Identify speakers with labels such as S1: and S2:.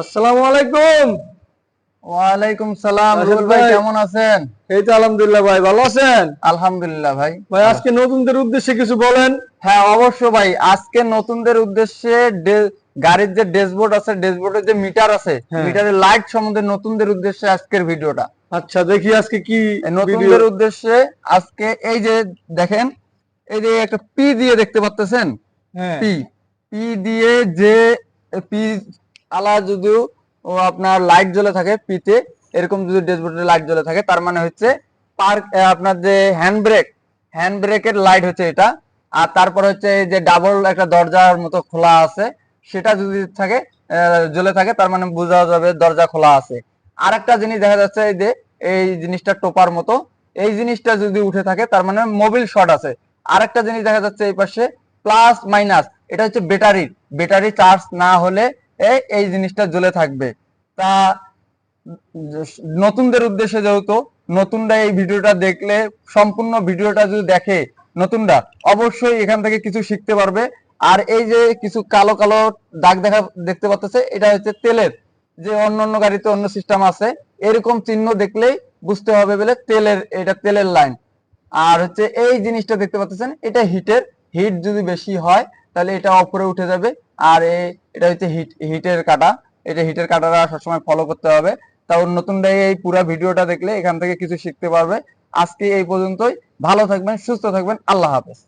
S1: আসসালামু আলাইকুম।
S2: ওয়ালাইকুম সালাম রুবেল ভাই। কেমন আছেন?
S1: এই তো আলহামদুলিল্লাহ ভাই ভালো আছেন?
S2: আলহামদুলিল্লাহ ভাই।
S1: ভাই আজকে নতুনদের উদ্দেশ্যে কিছু বলেন।
S2: হ্যাঁ অবশ্য ভাই আজকে নতুনদের উদ্দেশ্যে গাড়ির যে ড্যাশবোর্ড আছে ড্যাশবোর্ডের যে মিটার আছে
S1: হ্যাঁ।
S2: মিটারের লাইট সম্বন্ধে নতুনদের উদ্দেশ্যে আজকের ভিডিওটা।
S1: আচ্ছা দেখি আজকে কি
S2: নতুনদের উদ্দেশ্যে আজকে এই যে দেখেন এই যে একটা পি দিয়ে দেখতে পাচ্ছেন
S1: হ্যাঁ।
S2: পি। পি দিয়ে যে পি আলা যদিও আপনার লাইট জ্বলে থাকে, পিতে, এরকম যদি ড্যাশবোর্ডে লাইট জ্বলে থাকে, তার মানে হচ্ছে পার্ক আপনার যে হ্যান্ড ব্রেক হ্যান্ড ব্রেকের লাইট হচ্ছে এটা। আর তারপর হচ্ছে যে ডাবল একটা দরজার মতো খোলা আছে, সেটা যদি থাকে জ্বলে থাকে, তার মানে বোঝা যাবে দরজা খোলা আছে। আর একটা জিনিস দেখা যাচ্ছে এই যে, এই জিনিসটা টোপার মতো, এই জিনিসটা যদি উঠে থাকে, তার মানে মোবিল শর্ট আছে। আর একটা জিনিস দেখা যাচ্ছে এই পাশে প্লাস মাইনাস এটা হচ্ছে ব্যাটারি ব্যাটারি চার্জ না হলে এই জিনিসটা জ্বলে থাকবে। তা, নতুনদের উদ্দেশ্যে যেহেতু, নতুনরা এই ভিডিওটা দেখলে, সম্পূর্ণ ভিডিওটা যদি দেখে নতুনরা, অবশ্যই এখান থেকে কিছু শিখতে পারবে। আর এই যে কিছু কালো কালো দাগ দেখা, দেখতে পাচ্ছে এটা হচ্ছে তেলের। যে অন্য অন্য গাড়িতে অন্য সিস্টেম আছে, এরকম চিহ্ন দেখলেই বুঝতে হবে বলে তেলের, এটা তেলের লাইন আর হচ্ছে এই জিনিসটা দেখতে পাচ্ছেন এটা হিটের হিট যদি বেশি হয়, তাহলে এটা অপরে উঠে যাবে। আর এটা হচ্ছে হিট হিটের কাটা এটা হিটের কাটাটা সবসময় ফলো করতে হবে। তাও নতুনটাই এই পুরো ভিডিওটা দেখলে এখান থেকে কিছু শিখতে পারবে। আজকে এই পর্যন্তই। ভালো থাকবেন, সুস্থ থাকবেন। আল্লাহ হাফেজ।